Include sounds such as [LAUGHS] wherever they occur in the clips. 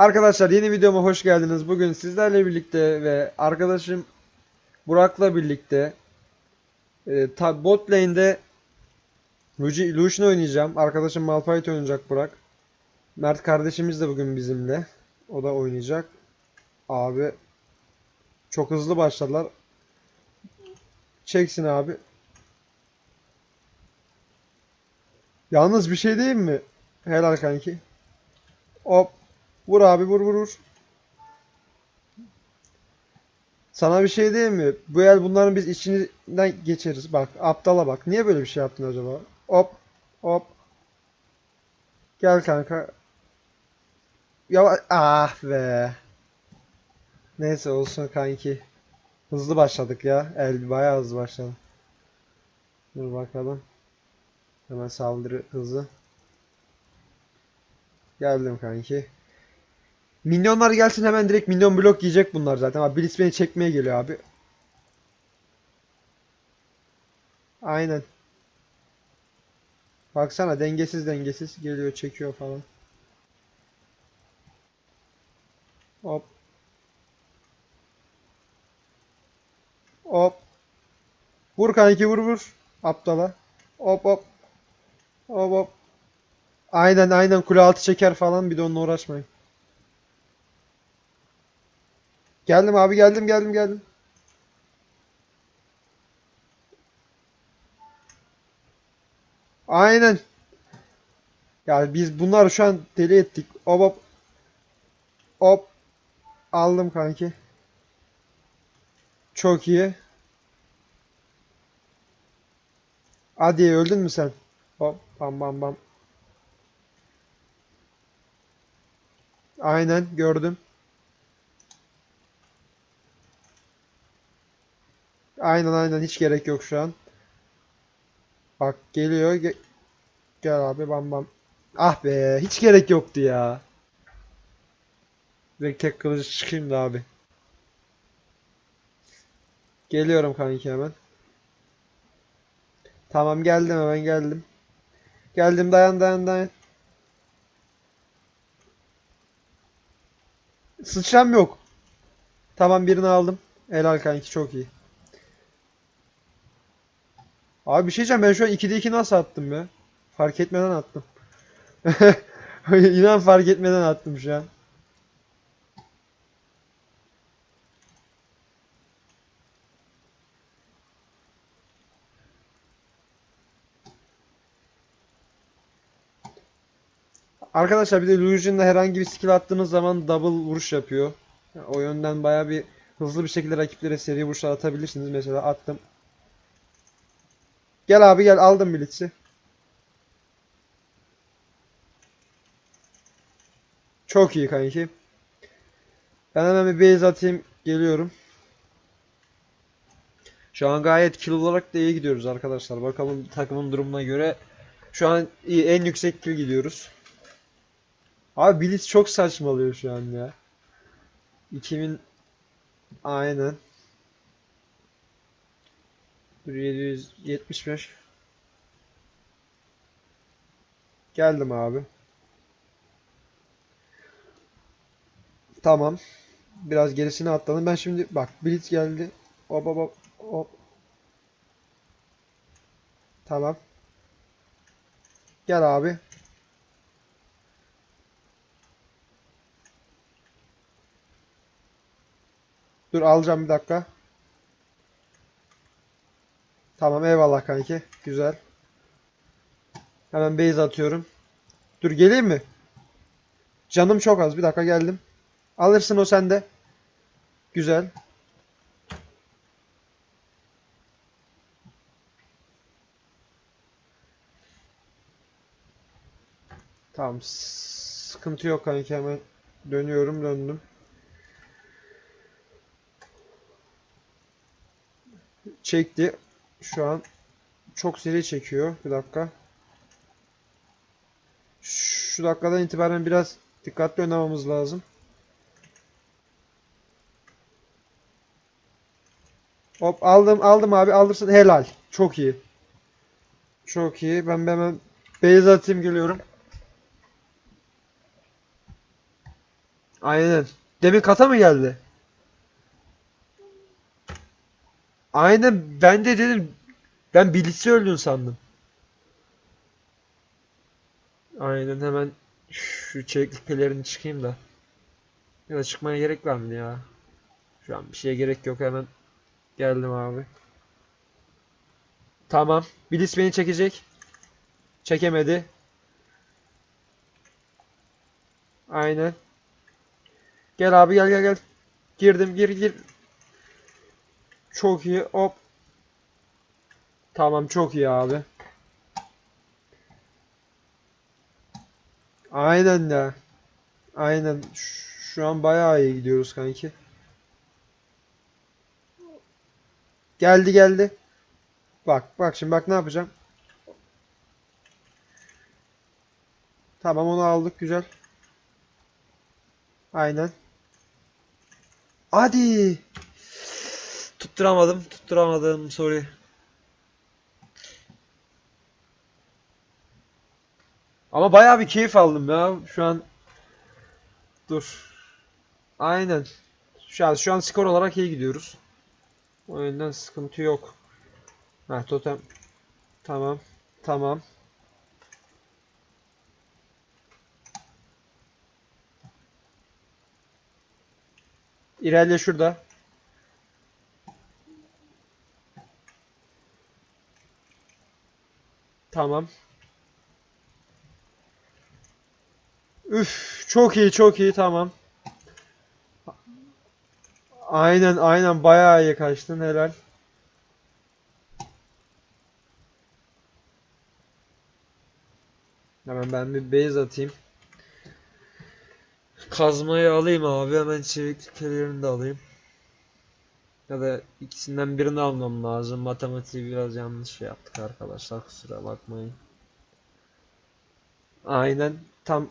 Arkadaşlar yeni videoma hoş geldiniz. Bugün sizlerle birlikte ve arkadaşım Burak'la birlikte e, bot lane'de Luci- Lucian oynayacağım. Arkadaşım Malphite oynayacak Burak. Mert kardeşimiz de bugün bizimle. O da oynayacak. Abi çok hızlı başladılar. Çeksin abi. Yalnız bir şey diyeyim mi? Helal kanki. Hop. Vur abi vur vur vur. Sana bir şey diyeyim mi? Bu el bunların biz içinden geçeriz. Bak aptala bak. Niye böyle bir şey yaptın acaba? Hop hop. Gel kanka. Ya ah be. Neyse olsun kanki. Hızlı başladık ya. El bayağı hızlı başladı. Dur bakalım. Hemen saldırı hızı. Geldim kanki. Minyonlar gelsin hemen direkt minyon blok yiyecek bunlar zaten. Abi Blitz beni çekmeye geliyor abi. Aynen. Baksana dengesiz dengesiz geliyor çekiyor falan. Hop. Hop. Vur kanki vur vur. Aptala. Hop hop. Hop hop. Aynen aynen kule altı çeker falan bir de onunla uğraşmayın. Geldim abi geldim geldim geldim. Aynen. Ya biz bunları şu an deli ettik. Hop hop. Hop. Aldım kanki. Çok iyi. Hadi öldün mü sen? Hop bam bam bam. Aynen gördüm. Aynen aynen hiç gerek yok şu an. Bak geliyor. Ge- Gel abi bam bam. Ah be hiç gerek yoktu ya. Direkt tek kılıcı çıkayım da abi. Geliyorum kanki hemen. Tamam geldim hemen geldim. Geldim dayan dayan dayan. Sıçram yok. Tamam birini aldım. Helal kanki çok iyi. Abi bir şey diyeceğim ben şu an 2'de 2 nasıl attım ya? Fark etmeden attım. [LAUGHS] İnan fark etmeden attım şu an. Arkadaşlar bir de Lucian'da herhangi bir skill attığınız zaman double vuruş yapıyor. O yönden baya bir hızlı bir şekilde rakiplere seri vuruşlar atabilirsiniz. Mesela attım. Gel abi gel aldım Blitz'i. Çok iyi kanki. Ben hemen bir base atayım. Geliyorum. Şu an gayet kill olarak da iyi gidiyoruz arkadaşlar. Bakalım takımın durumuna göre. Şu an iyi, en yüksek kill gidiyoruz. Abi Blitz çok saçmalıyor şu an ya. 2000 aynen. Dur 775. Geldim abi. Tamam. Biraz gerisine atladım. Ben şimdi bak Blitz geldi. Hop hop hop hop. Tamam. Gel abi. Dur alacağım bir dakika. Tamam eyvallah kanki. Güzel. Hemen base atıyorum. Dur geleyim mi? Canım çok az. Bir dakika geldim. Alırsın o sende. Güzel. Tamam. Sıkıntı yok kanki hemen dönüyorum döndüm. Çekti. Şu an çok seri çekiyor. Bir dakika. Şu dakikadan itibaren biraz dikkatli oynamamız lazım. Hop aldım aldım abi alırsın helal. Çok iyi. Çok iyi. Ben hemen base atayım geliyorum. Aynen. Demin kata mı geldi? Aynen ben de dedim. Ben Blitz'i öldün sandım. Aynen hemen şu çeviklik pelerini çıkayım da. Ya da çıkmaya gerek var mı ya? Şu an bir şeye gerek yok hemen. Geldim abi. Tamam. Blitz beni çekecek. Çekemedi. Aynen. Gel abi gel gel gel. Girdim gir gir. Çok iyi. Hop. Tamam çok iyi abi. Aynen ya. Aynen. Şu an bayağı iyi gidiyoruz kanki. Geldi geldi. Bak bak şimdi bak ne yapacağım. Tamam onu aldık güzel. Aynen. Hadi. Tutturamadım. Tutturamadım. Sorry. Ama bayağı bir keyif aldım ya. Şu an dur. Aynen. Şu an, şu an skor olarak iyi gidiyoruz. O yönden sıkıntı yok. Ha totem. Tamam. Tamam. İlerle şurada. Tamam. Üf, çok iyi, çok iyi, tamam. Aynen, aynen bayağı iyi kaçtın, helal. Hemen ben bir base atayım. Kazmayı alayım abi, hemen çevikliklerini de alayım. Ya da ikisinden birini almam lazım. Matematiği biraz yanlış şey yaptık arkadaşlar, kusura bakmayın. Aynen, tam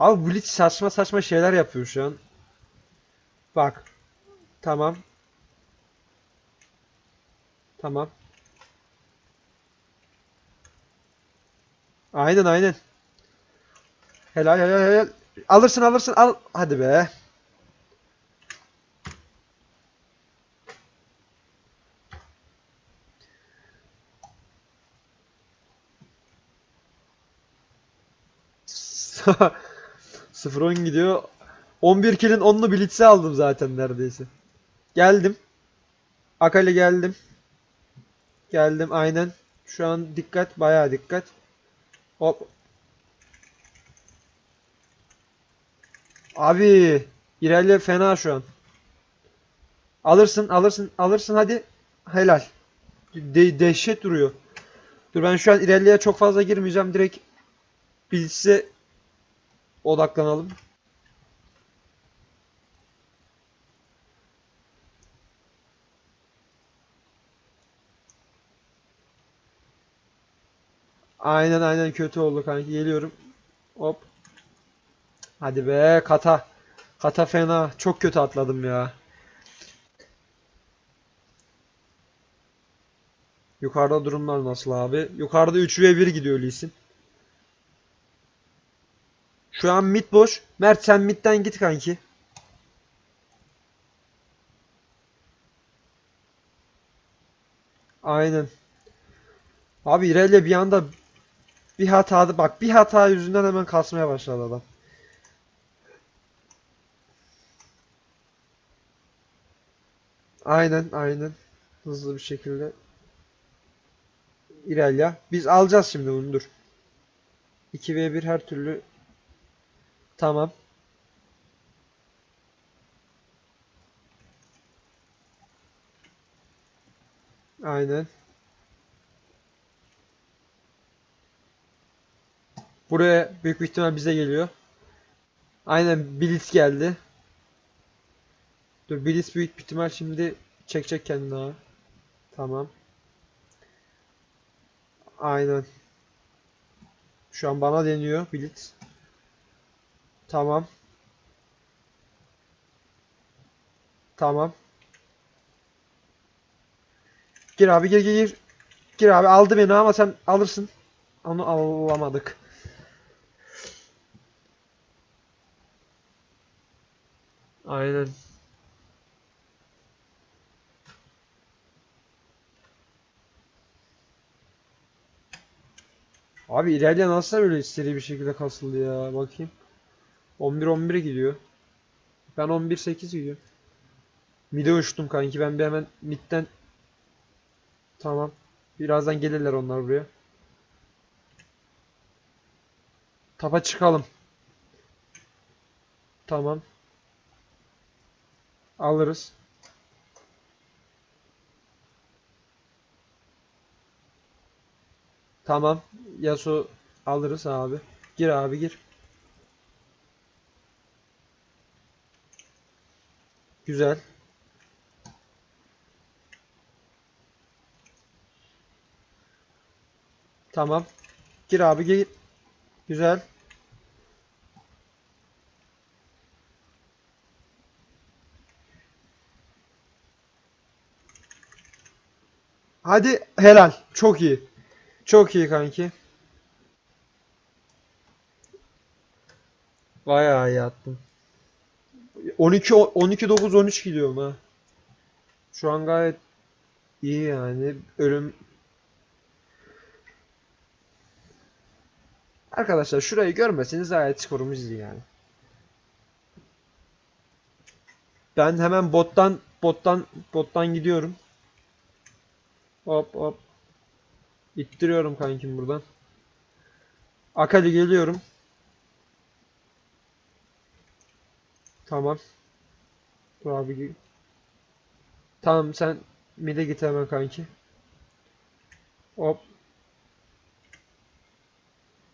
Abi Blitz saçma saçma şeyler yapıyor şu an. Bak. Tamam. Tamam. Aynen aynen. Helal helal helal. Alırsın alırsın al. Hadi be. [LAUGHS] Sıfır 10 gidiyor. 11 kill'in 10'unu Blitz'e aldım zaten neredeyse. Geldim. Akali geldim. Geldim aynen. Şu an dikkat bayağı dikkat. Hop. Abi İrelia fena şu an. Alırsın alırsın alırsın hadi. Helal. De dehşet duruyor. Dur ben şu an İrelia'ya çok fazla girmeyeceğim. Direkt Blitz'e odaklanalım. Aynen aynen kötü oldu kanki. Geliyorum. Hop. Hadi be kata. Kata fena. Çok kötü atladım ya. Yukarıda durumlar nasıl abi? Yukarıda 3v1 gidiyor Lee Sin. Şu an mid boş. Mert sen midden git kanki. Aynen. Abi İrelia bir anda bir hatadı. Bak bir hata yüzünden hemen kasmaya başladı adam. Aynen aynen. Hızlı bir şekilde. İrelia. Biz alacağız şimdi bunu dur. 2v1 her türlü Tamam. Aynen. Buraya büyük ihtimal bize geliyor. Aynen Blitz geldi. Dur Blitz büyük ihtimal şimdi çekecek kendini ha. Tamam. Aynen. Şu an bana deniyor Blitz. Tamam. Tamam. Gir abi gir gir gir. Abi aldı beni ama sen alırsın. Onu alamadık. Aynen. Abi İrelia nasıl böyle seri bir şekilde kasıldı ya bakayım. 11-11'e gidiyor. Ben 11-8 gidiyorum. Mid'e uçtum kanki ben bir hemen mid'den Tamam. Birazdan gelirler onlar buraya. Tapa çıkalım. Tamam. Alırız. Tamam. Yasuo alırız abi. Gir abi gir. Güzel. Tamam. Gir abi gir. Güzel. Hadi helal. Çok iyi. Çok iyi kanki. Bayağı iyi attım. 12 12 9 13 gidiyorum ha. Şu an gayet iyi yani. Ölüm Arkadaşlar şurayı görmeseniz gayet skorumuz iyi yani. Ben hemen bottan bottan bottan gidiyorum. Hop hop. İttiriyorum kankim buradan. Akali geliyorum. Tamam. Dur abi. Tamam sen mid'e git hemen kanki. Hop.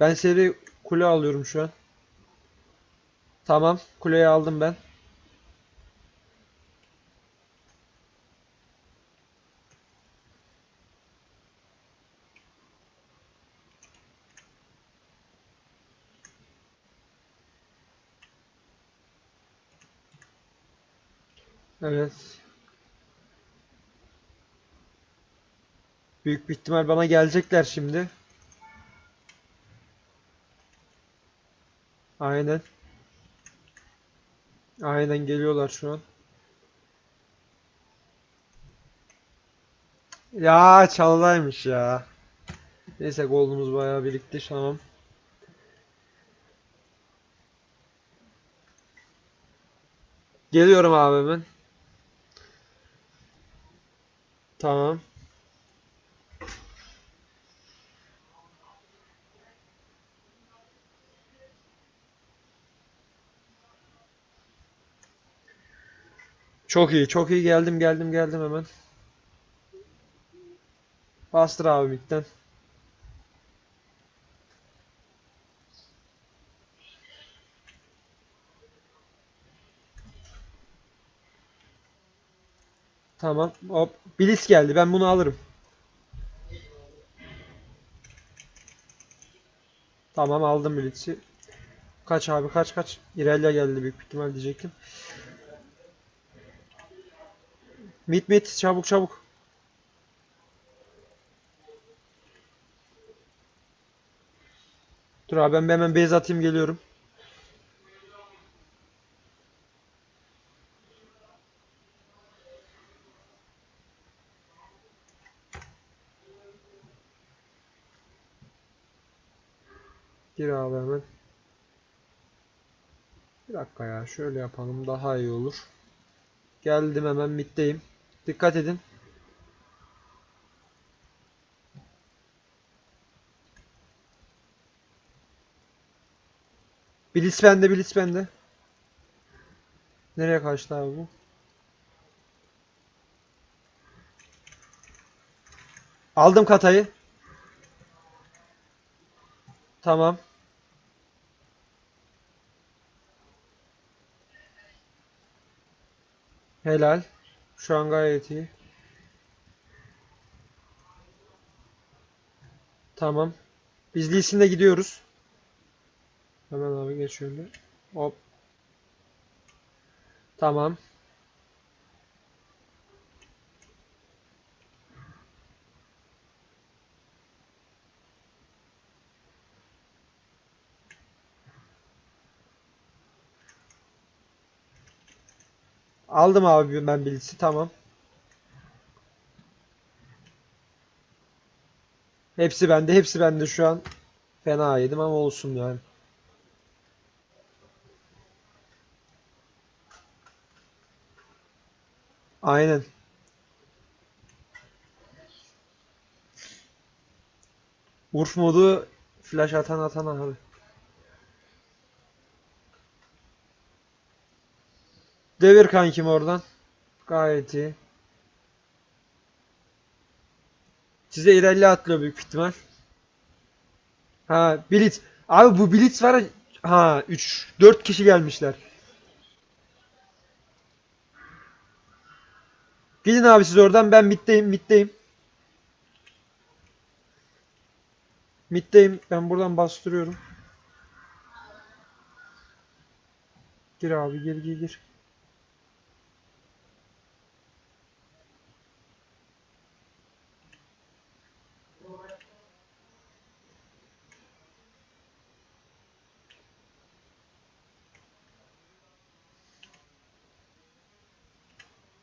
Ben seri kule alıyorum şu an. Tamam. Kuleyi aldım ben. Evet. Büyük bir ihtimal bana gelecekler şimdi. Aynen. Aynen geliyorlar şu an. Ya çalıdaymış ya. Neyse golümüz bayağı birikti tamam. Geliyorum abi. Tamam. Çok iyi, çok iyi geldim, geldim, geldim hemen. Bastır abi midden. Tamam. Hop. Blitz geldi. Ben bunu alırım. Tamam aldım Blitz'i. Kaç abi kaç kaç. İrelia geldi büyük ihtimal diyecektim. Mid mid çabuk çabuk. Dur abi ben hemen base atayım geliyorum. Gir abi hemen. Bir dakika ya şöyle yapalım daha iyi olur. Geldim hemen middeyim. Dikkat edin. Blitz bende Blitz bende. Nereye kaçtı abi bu? Aldım katayı. Tamam. Helal. Şu an gayet iyi. Tamam. Biz Lee Sin'le gidiyoruz. Hemen abi geç şöyle. Hop. Tamam. Aldım abi ben bilgisi tamam. Hepsi bende, hepsi bende şu an. Fena yedim ama olsun yani. Aynen. Urf modu flash atan atan abi. Devir kankim oradan. Gayet iyi. Size ilerle atlıyor büyük ihtimal. Ha Blitz. Abi bu Blitz var Ha 3 4 kişi gelmişler. Gidin abi siz oradan ben middeyim middeyim. Middeyim ben buradan bastırıyorum. Gir abi gir gir gir.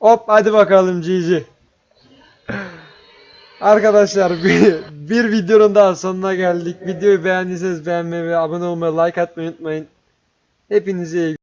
Hop hadi bakalım GG. Arkadaşlar bir, bir videonun daha sonuna geldik. Videoyu beğendiyseniz beğenmeyi ve abone olmayı, like atmayı unutmayın. Hepinize iyi